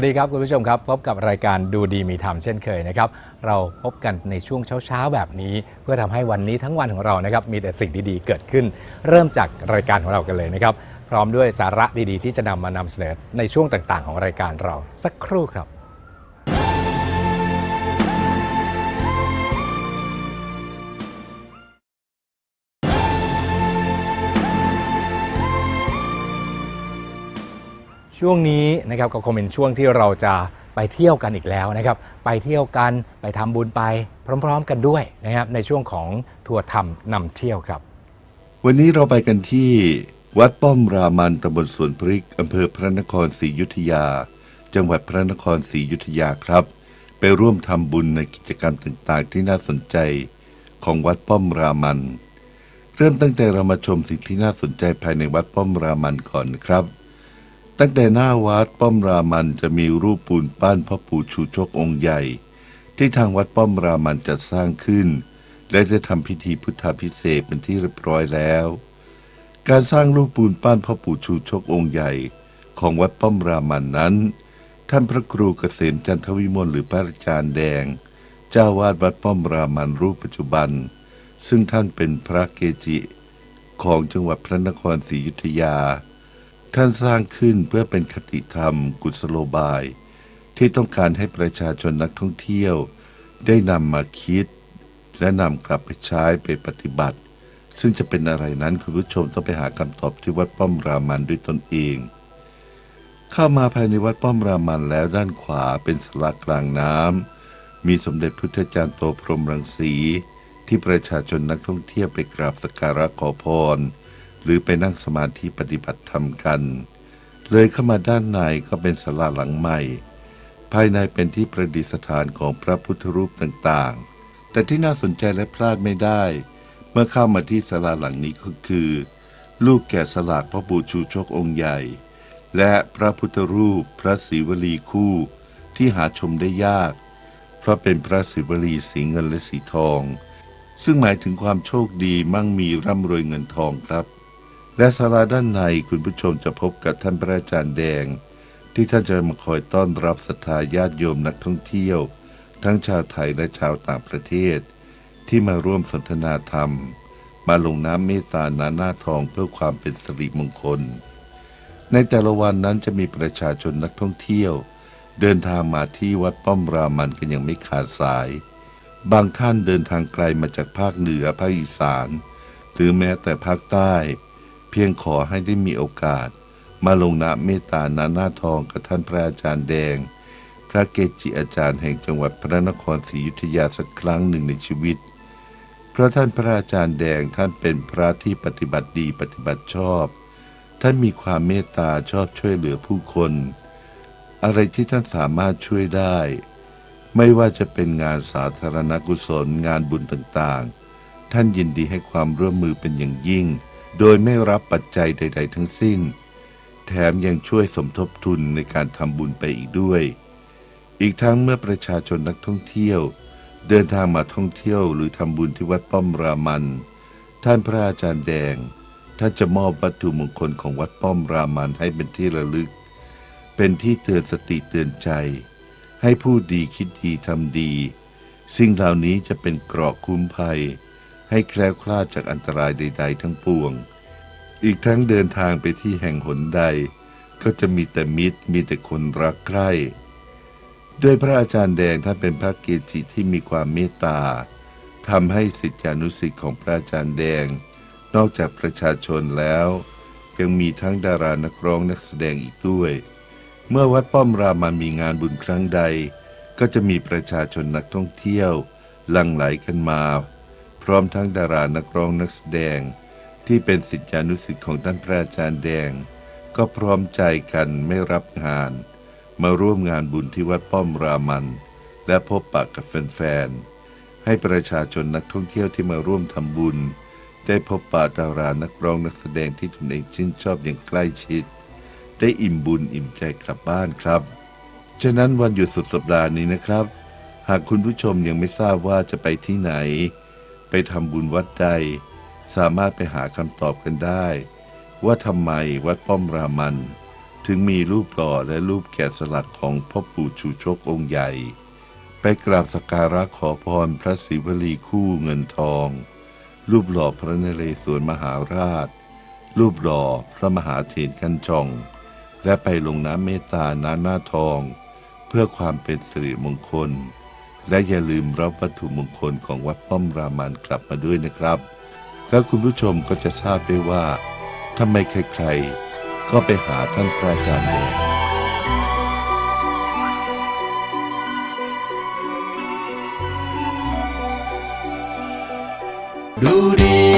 วัสดีครับคุณผู้ชมครับ พบกับรายการดูดีมีธรรมเช่นเคยนะครับ เราพบกันในช่วงเช้าๆแบบนี้ เพื่อทำให้วันนี้ทั้งวันของเรานะครับมีแต่สิ่งดีๆเกิดขึ้น เริ่มจากรายการของเรากันเลยนะครับ พร้อมด้วยสาระดีๆ ที่จะนำมานำเสนอในช่วงต่างๆ ของรายการเราสักครู่ครับ ช่วงนี้นะครับก็คงเป็นช่วงที่เราจะไปเที่ยวกันอีกแล้วนะครับ ไปเที่ยวกันไปทำบุญไปพร้อม ๆ กันด้วยนะครับ ในช่วงของทัวร์ธรรมนำเที่ยวครับ วันนี้เราไปกันที่วัดป้อมรามันตำบลสวนพริกอำเภอพระนครศรียุธยา จังหวัดพระนครศรียุธยาครับ ไปร่วมทำบุญในกิจกรรมต่างๆ ที่น่าสนใจของวัดป้อมรามัน เริ่มตั้งแต่เรามาชมสิ่งที่น่าสนใจภายในวัดป้อมรามันก่อนครับ ตั้งแต่หน้าวัดป้อมรามันจะมีรูปปูนปั้นพ่อปู่ชูชกองค์ใหญ่ ที่ทางวัดป้อมรามันจัดสร้างขึ้น และได้ทำพิธีพุทธาพิเศษเป็นที่เรียบร้อยแล้ว การสร้างรูปปูนปั้นพ่อปู่ชูชกองค์ใหญ่ ของวัดป้อมรามันนั้น ท่านพระครูเกษมจันทวิมลหรือพระอาจารย์แดง เจ้าวาดวัดป้อมรามันรูปปัจจุบัน ซึ่งท่านเป็นพระเกจิ ของจังหวัดพระนครศรีอยุธยา ท่านสร้างขึ้นเพื่อเป็นคติธรรม กุศโลบาย ที่ต้องการให้ประชาชนนักท่องเที่ยว ได้นำมาคิด และนำกลับไปใช้ไปปฏิบัติ ซึ่งจะเป็นอะไรนั้นคุณผู้ชมต้องไปหาคำตอบที่วัดป้อมรามันด้วยตนเอง เข้ามาภายในวัดป้อมรามันแล้วด้านขวาเป็นสลากลางน้ำมีสมเด็จพุทธจารย์โตพรมรังสีที่ประชาชนนักท่องเที่ยวไปกราบสักการะขอพร หรือไปนั่งสมาธิปฏิบัติธรรมกัน เลยเข้ามาด้านในก็เป็นศาลาหลังใหม่ ภายในเป็นที่ประดิษฐานของพระพุทธรูปต่างๆ แต่ที่น่าสนใจและพลาดไม่ได้ เมื่อเข้ามาที่ศาลาหลังนี้ก็คือรูปแกะสลักพระปู่ชูชกองค์ใหญ่ และพระพุทธรูปพระศิวลีคู่ที่หาชมได้ยาก เพราะเป็นพระศิวลีสีเงินและสีทอง ซึ่งหมายถึงความโชคดีมั่งมีร่ำรวยเงินทองครับ และศาลาด้านในคุณผู้ชมจะพบกับท่านพระอาจารย์แดง ที่ท่านจะมาคอยต้อนรับศรัทธาญาติโยมนักท่องเที่ยว ทั้งชาวไทยและชาวต่างประเทศ ที่มาร่วมสนทนาธรรม มาลงน้ำเมตตานาหน้าทองเพื่อความเป็นสิริมงคล ในแต่ละวันนั้นจะมีประชาชนนักท่องเที่ยว เดินทางมาที่วัดป้อมรามันกันอย่างไม่ขาดสาย บางท่านเดินทางไกลมาจากภาคเหนือภาคอีสาน หรือแม้แต่ภาคใต้ เพียงขอให้ได้มีโอกาส มาลงน้ำเมตตานาหน้าทองกับท่านพระอาจารย์แดง พระเกจิอาจารย์แห่งจังหวัดพระนครศรีอยุธยาสักครั้งหนึ่งในชีวิตเพราะท่านพระอาจารย์แดงท่านเป็นพระที่ปฏิบัติดีปฏิบัติชอบ ท่านมีความเมตตาชอบช่วยเหลือผู้คน อะไรที่ท่านสามารถช่วยได้ ไม่ว่าจะเป็นงานสาธารณกุศลงานบุญต่างๆ ท่านยินดีให้ความร่วมมือเป็นอย่างยิ่ง โดยไม่รับปัจจัยใด ๆ ทั้งสิ้น แถมยังช่วยสมทบทุนในการทำบุญไปอีกด้วย อีกทั้งเมื่อประชาชนนักท่องเที่ยว เดินทางมาท่องเที่ยวหรือทำบุญที่วัดป้อมรามัน ท่านพระอาจารย์แดง ท่านจะมอบวัตถุมงคลของวัดป้อมรามันให้เป็นที่ระลึก เป็นที่เตือนสติเตือนใจ ให้ผู้ดีคิดดีทำดี สิ่งเหล่านี้จะเป็นเกราะคุ้มภัย ให้แคล้วคลาดจากอันตรายใด ๆ ทั้งปวง อีกทั้งเดินทางไปที่แห่งหนใด ก็จะมีแต่มิตรมีแต่คนรักใคร่ด้วยพระอาจารย์แดงท่านเป็นพระเกจิที่มีความเมตตาทำให้สิทธิานุสิทธิ์ของพระอาจารย์แดง นอกจากประชาชนแล้ว ยังมีทั้งดารานักร้องนักแสดงอีกด้วย เมื่อวัดป้อมรามันมีงานบุญครั้งใด ก็จะมีประชาชนนักท่องเที่ยว หลั่งไหลกันมา พร้อมทั้งดารานักร้องนักแสดง ที่เป็นศิษยานุศิษย์ของท่านพระอาจารย์แดง ก็พร้อมใจกันไม่รับงาน มาร่วมงานบุญที่วัดป้อมรามัน และพบปะกับแฟนๆให้ประชาชนนักท่องเที่ยวที่มาร่วมทำบุญ ได้พบปะดารานักร้องนักแสดงที่ตนเองชื่นชอบอย่างใกล้ชิด ได้อิ่มบุญอิ่มใจกลับบ้านครับฉะนั้นวันหยุดสุดสัปดาห์นี้นะครับ หากคุณผู้ชมยังไม่ทราบว่าจะไปที่ไหน ไปทำบุญวัดใด สามารถไปหาคำตอบกันได้ ว่าทำไมวัดป้อมรามัน ถึงมีรูปหล่อและรูปแกะสลักของพ่อปู่ชูชกองค์ใหญ่ ไปกราบสักการะขอพรพระศิวลีคู่เงินทอง รูปหล่อพระนเรศวรมหาราช รูปหล่อพระมหาเถรคันจอง และไปลงน้ำเมตตาน้าหน้าทอง เพื่อความเป็นสิริมงคล และอย่าลืมรับวัตถุมงคลของวัดป้อมรามันกลับมาด้วยนะครับ แล้วคุณผู้ชมก็จะทราบได้ว่าทำไมใครๆ ก็ไปหาท่านพระอาจารย์แดงดูดีมี